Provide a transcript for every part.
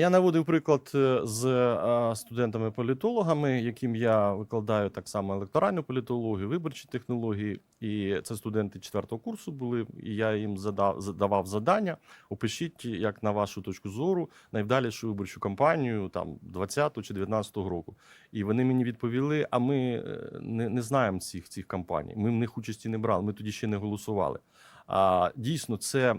Я наводив приклад е, з е, студентами-політологами, яким я викладаю так само електоральну політологію, виборчі технології. І це студенти четвертого курсу були. І я їм задав задавав завдання. Опишіть, як на вашу точку зору, найвдалішу виборчу кампанію там 20 чи 19 року. І вони мені відповіли: а ми е, не, не знаємо цих цих кампаній. Ми в них участі не брали. Ми тоді ще не голосували. А дійсно, це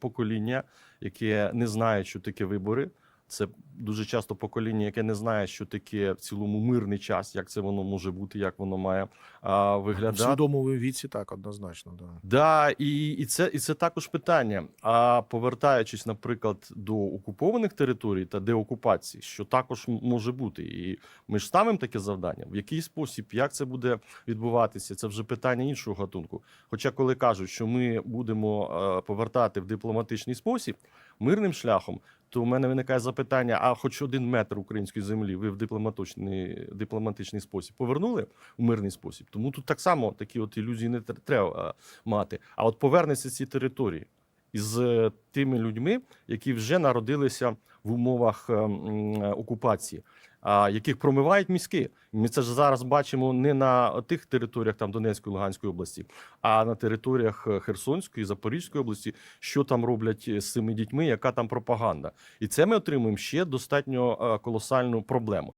покоління, яке не знає, що таке вибори. Це дуже часто покоління, яке не знає, що таке в цілому мирний час, як це воно може бути, як воно має а, В виглядати. свідомому віці так, однозначно. Да. Да, і, і це і це також питання. А повертаючись, наприклад, до окупованих територій та деокупації, що також може бути, і ми ж ставимо таке завдання. В який спосіб, як це буде відбуватися, це вже питання іншого гатунку. Хоча, коли кажуть, що ми будемо е, повертати в дипломатичний спосіб, мирним шляхом, то у мене виникає запитання: а хоч один метр української землі ви в дипломатичний, дипломатичний спосіб повернули у мирний спосіб? Тому тут так само такі от ілюзії не тр- треба мати. А от повернеться ці території із е, тими людьми, які вже народилися в умовах е, е, окупації, яких промивають мізки. Ми це ж зараз бачимо не на тих територіях там Донецької Луганської області, а на територіях Херсонської, Запорізької області, що там роблять з цими дітьми, яка там пропаганда, і це ми отримуємо ще достатньо колосальну проблему.